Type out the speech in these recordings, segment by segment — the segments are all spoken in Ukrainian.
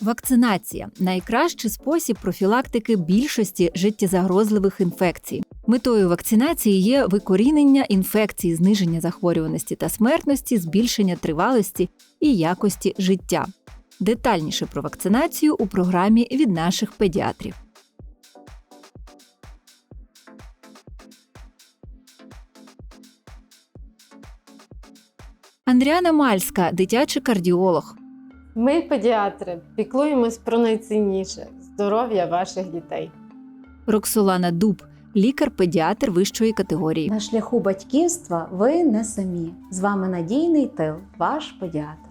Вакцинація найкращий спосіб профілактики більшості життєзагрозливих інфекцій. Метою вакцинації є викорінення інфекцій, зниження захворюваності та смертності, збільшення тривалості і якості життя. Детальніше про вакцинацію у програмі від наших педіатрів. Андріана Мальська, дитячий кардіолог. Ми, педіатри, піклуємось про найцінніше здоров'я ваших дітей. Роксолана Дуб, лікар-педіатр вищої категорії. На шляху батьківства ви не самі. З вами надійний тил, ваш педіатр.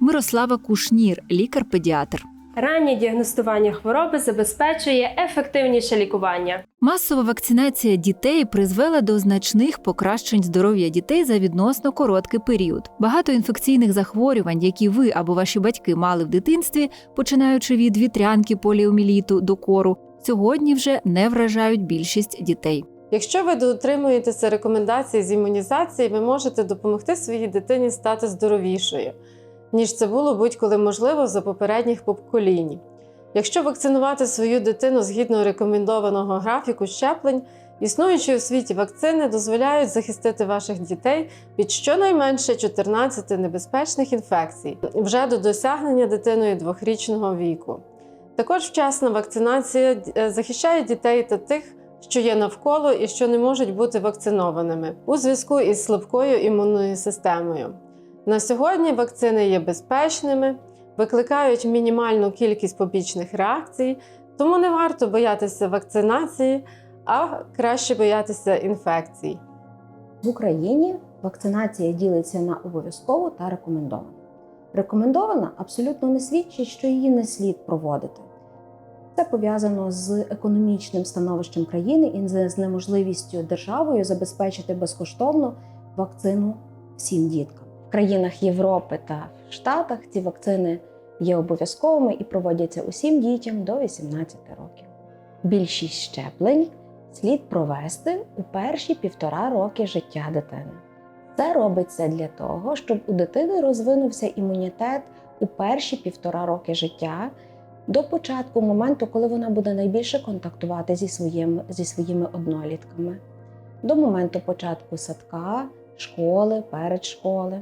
Мирослава Кушнір, лікар-педіатр. Раннє діагностування хвороби забезпечує ефективніше лікування. Масова вакцинація дітей призвела до значних покращень здоров'я дітей за відносно короткий період. Багато інфекційних захворювань, які ви або ваші батьки мали в дитинстві, починаючи від вітрянки, поліоміліту до кору, сьогодні вже не вражають більшість дітей. Якщо ви дотримуєтеся рекомендацій з імунізації, ви можете допомогти своїй дитині стати здоровішою, ніж це було будь-коли можливо за попередніх поколінь. Якщо вакцинувати свою дитину згідно рекомендованого графіку щеплень, існуючі у світі вакцини дозволяють захистити ваших дітей від щонайменше 14 небезпечних інфекцій вже до досягнення дитиною двохрічного віку. Також вчасна вакцинація е, захищає дітей та тих, що є навколо і що не можуть бути вакцинованими у зв'язку із слабкою імунною системою. На сьогодні вакцини є безпечними, викликають мінімальну кількість побічних реакцій, тому не варто боятися вакцинації, а краще боятися інфекцій. В Україні вакцинація ділиться на обов'язкову та рекомендовану. Рекомендована абсолютно не свідчить, що її не слід проводити. Це пов'язано з економічним становищем країни і з неможливістю державою забезпечити безкоштовно вакцину всім діткам. В країнах Європи та в Штатах ці вакцини є обов'язковими і проводяться усім дітям до 18 років. Більшість щеплень слід провести у перші півтора роки життя дитини. Це робиться для того, щоб у дитини розвинувся імунітет у перші півтора роки життя до початку моменту, коли вона буде найбільше контактувати зі, своїм, зі своїми однолітками, до моменту початку садка, школи, передшколи.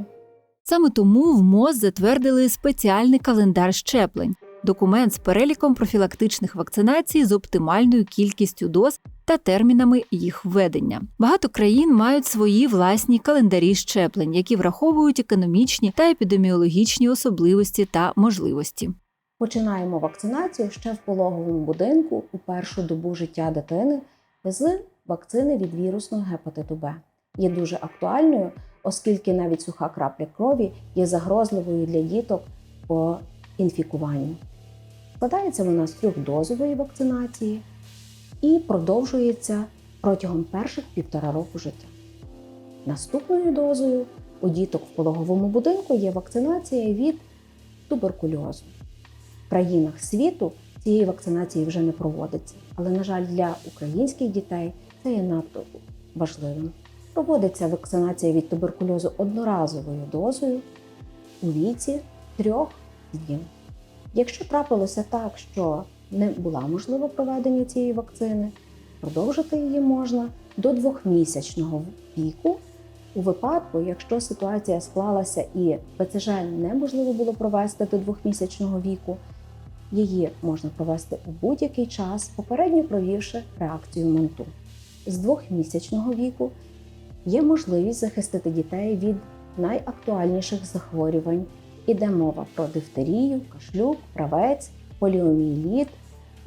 Саме тому в МОЗ затвердили спеціальний календар щеплень, документ з переліком профілактичних вакцинацій з оптимальною кількістю доз та термінами їх введення. Багато країн мають свої власні календарі щеплень, які враховують економічні та епідеміологічні особливості та можливості. Починаємо вакцинацію ще в пологовому будинку у першу добу життя дитини з вакцини від вірусного гепатиту Б. Є дуже актуальною, оскільки навіть суха крапля крові є загрозливою для діток по інфікуванню. Складається вона з трьохдозової вакцинації і продовжується протягом перших півтора року життя. Наступною дозою у діток в пологовому будинку є вакцинація від туберкульозу. В країнах світу цієї вакцинації вже не проводиться, але, на жаль, для українських дітей це є надто важливим. Проводиться вакцинація від туберкульозу одноразовою дозою у віці трьох днів. Якщо трапилося так, що не була можлива проведення цієї вакцини, продовжити її можна до двохмісячного віку. У випадку, якщо ситуація склалася і ПЦЖ неможливо було провести до двохмісячного віку, її можна провести у будь-який час, попередньо провівши реакцію МОНТУ. З двохмісячного віку є можливість захистити дітей від найактуальніших захворювань. Іде мова про дифтерію, кашлюк, правець, поліомієліт,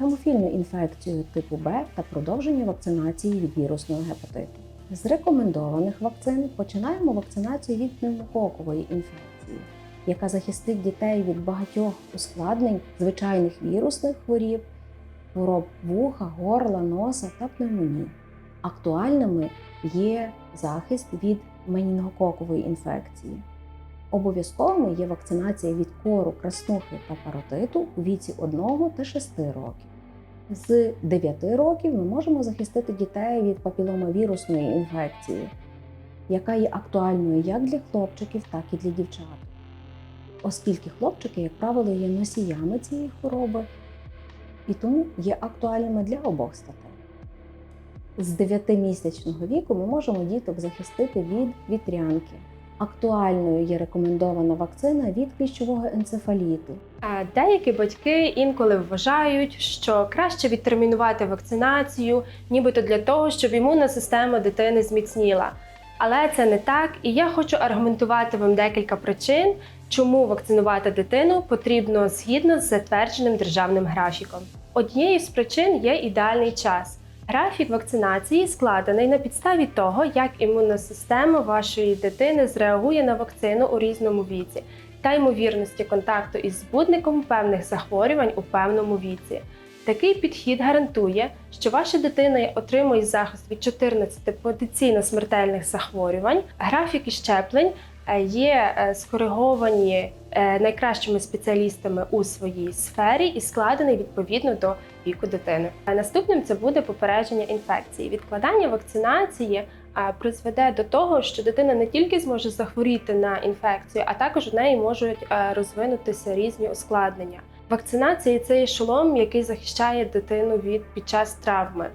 гемофільну інфекцію типу Б та продовження вакцинації від вірусного гепатиту. З рекомендованих вакцин починаємо вакцинацію від пневмококової інфекції, яка захистить дітей від багатьох ускладнень звичайних вірусних хворіб, хвороб вуха, горла, носа та пневмонії. Актуальними є захист від менінгококової інфекції. Обов'язковими є вакцинація від кору, краснухи та паротиту у віці 1 та 6 років. З 9 років ми можемо захистити дітей від папіломавірусної інфекції, яка є актуальною як для хлопчиків, так і для дівчат. оскільки хлопчики, як правило, є носіями цієї хвороби і тому є актуальними для обох статей. З 9-місячного віку ми можемо діток захистити від вітрянки. Актуальною є рекомендована вакцина від кліщового енцефаліту. Деякі батьки інколи вважають, що краще відтермінувати вакцинацію, нібито для того, щоб імунна система дитини зміцніла. Але це не так, і я хочу аргументувати вам декілька причин, чому вакцинувати дитину потрібно згідно з затвердженим державним графіком. Однією з причин є ідеальний час. Графік вакцинації складений на підставі того, як імунна система вашої дитини зреагує на вакцину у різному віці та ймовірності контакту із збудником певних захворювань у певному віці. Такий підхід гарантує, що ваша дитина отримує захист від 14 потенційно смертельних захворювань. Графіки щеплень е, є е, скориговані е, найкращими спеціалістами у своїй сфері і складений відповідно до віку дитини. Наступним це буде попередження інфекції. Відкладання вакцинації призведе до того, що дитина не тільки зможе захворіти на інфекцію, а також в неї можуть е, розвинутися різні ускладнення. Вакцинація це шолом, який захищає дитину від під час травми.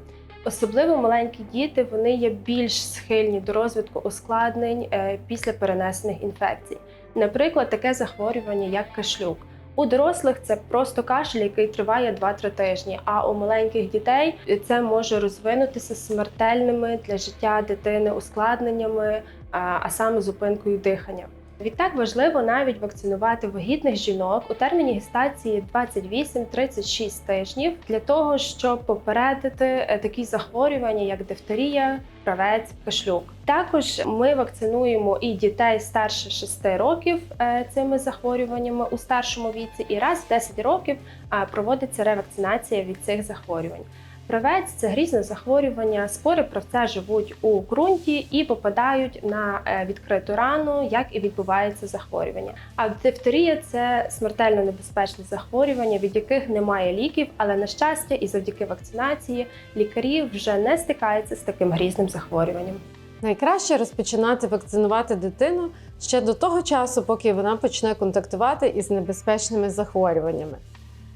Особливо маленькі діти вони є більш схильні до розвитку ускладнень е, після перенесених інфекцій. Наприклад, таке захворювання, як кашлюк. У дорослих це просто кашель, який триває 2-3 тижні. А у маленьких дітей це може розвинутися смертельними для життя дитини ускладненнями, а саме зупинкою дихання. Відтак важливо навіть вакцинувати вагітних жінок у терміні гестації 28-36 тижнів для того, щоб попередити е, такі захворювання, як дифтерія, правець, кашлюк. Також ми вакцинуємо і дітей старше 6 років е, цими захворюваннями у старшому віці, і раз в 10 років проводиться ревакцинація від цих захворювань. Правець це грізне захворювання. Спори правця живуть у ґрунті і попадають на е, відкриту рану, як і відбувається захворювання. А дифтерія це смертельно небезпечне захворювання, від яких немає ліків, але на щастя, і завдяки вакцинації лікарі вже не стикаються з таким грізним захворюванням. Найкраще розпочинати вакцинувати дитину ще до того часу, поки вона почне контактувати із небезпечними захворюваннями.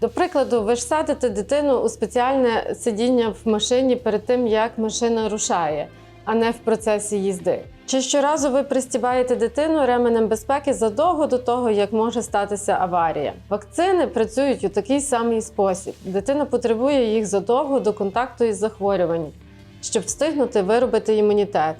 До прикладу, ви ж садите дитину у спеціальне сидіння в машині перед тим, як машина рушає, а не в процесі їзди. Чи щоразу ви пристібаєте дитину ременем безпеки задовго до того, як може статися аварія? Вакцини працюють у такий самий спосіб. Дитина потребує їх задовго до контакту із захворюванням, щоб встигнути виробити імунітет.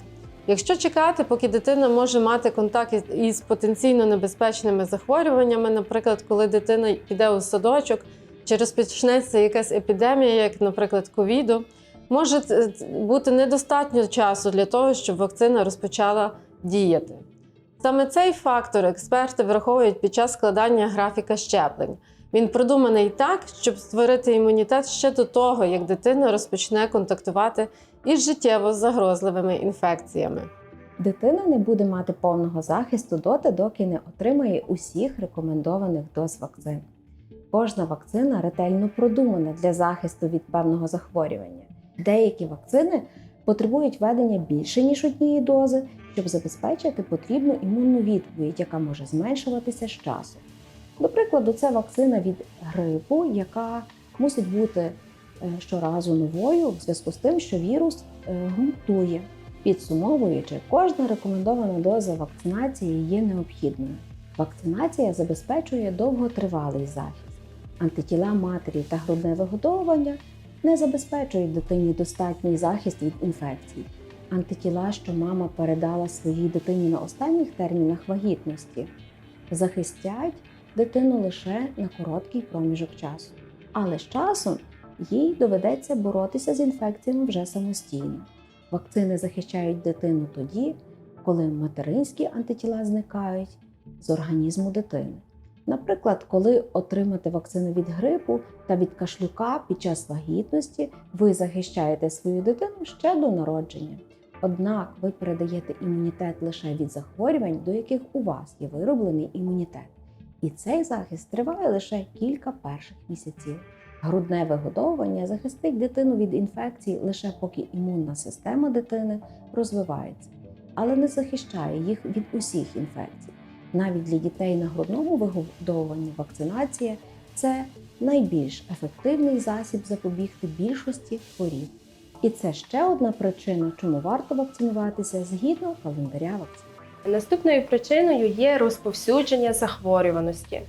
Якщо чекати, поки дитина може мати контакт із- потенційно небезпечними захворюваннями, наприклад, коли дитина піде у садочок чи розпочнеться якась епідемія, як, наприклад, ковіду, може бути недостатньо часу для того, щоб вакцина розпочала діяти. Саме цей фактор експерти враховують під час складання графіка щеплень. Він продуманий так, щоб створити імунітет ще до того, як дитина розпочне контактувати із життєво загрозливими інфекціями. Дитина не буде мати повного захисту доти, доки не отримає усіх рекомендованих доз вакцин. Кожна вакцина ретельно продумана для захисту від певного захворювання. Деякі вакцини потребують введення більше ніж однієї дози, щоб забезпечити потрібну імунну відповідь, яка може зменшуватися з часом. До прикладу, це вакцина від грипу, яка мусить бути е, щоразу новою в зв'язку з тим, що вірус е, мутує. Підсумовуючи, кожна рекомендована доза вакцинації є необхідною. Вакцинація забезпечує довготривалий захист. Антитіла матері та грудне вигодовування не забезпечують дитині достатній захист від інфекцій. Антитіла, що мама передала своїй дитині на останніх термінах вагітності, захистять дитину лише на короткий проміжок часу. Але з часом їй доведеться боротися з інфекціями вже самостійно. Вакцини захищають дитину тоді, коли материнські антитіла зникають з організму дитини. Наприклад, коли отримати вакцину від грипу та від кашлюка під час вагітності, ви захищаєте свою дитину ще до народження. Однак ви передаєте імунітет лише від захворювань, до яких у вас є вироблений імунітет. І цей захист триває лише кілька перших місяців. Грудне вигодовування захистить дитину від інфекцій лише поки імунна система дитини розвивається, але не захищає їх від усіх інфекцій. Навіть для дітей на грудному вигодовуванні вакцинація це найбільш ефективний засіб запобігти більшості хворіб. І це ще одна причина, чому варто вакцинуватися згідно календаря вакцин. Наступною причиною є розповсюдження захворюваності.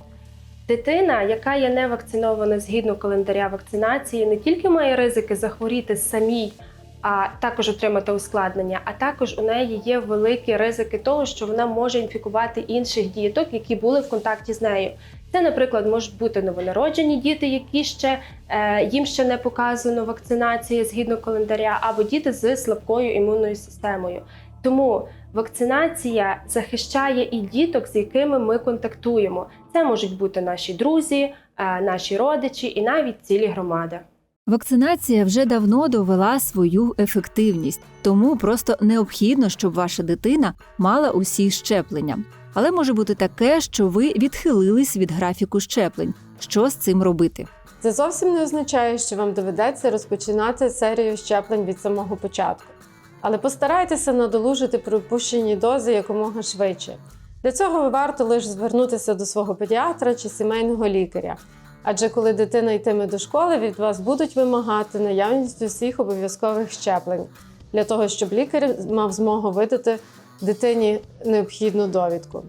Дитина, яка є не вакцинована згідно календаря вакцинації, не тільки має ризики захворіти самій, а також отримати ускладнення, а також у неї є великі ризики того, що вона може інфікувати інших діток, які були в контакті з нею. Це, наприклад, можуть бути новонароджені діти, які ще е, їм ще не показано вакцинація згідно календаря, або діти з слабкою імунною системою. Тому вакцинація захищає і діток, з якими ми контактуємо. Це можуть бути наші друзі, е, наші родичі і навіть цілі громади. Вакцинація вже давно довела свою ефективність, тому просто необхідно, щоб ваша дитина мала усі щеплення. Але може бути таке, що ви відхилились від графіку щеплень. Що з цим робити? Це зовсім не означає, що вам доведеться розпочинати серію щеплень від самого початку. Але постарайтеся надолужити пропущені дози якомога швидше. Для цього варто лише звернутися до свого педіатра чи сімейного лікаря. Адже коли дитина йтиме до школи, від вас будуть вимагати наявність усіх обов'язкових щеплень для того, щоб лікар мав змогу видати дитині необхідну довідку.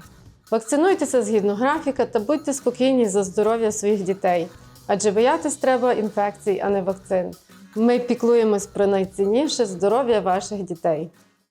Вакцинуйтеся згідно графіка та будьте спокійні за здоров'я своїх дітей, адже боятись треба інфекцій, а не вакцин. Ми піклуємось про найцінніше здоров'я ваших дітей.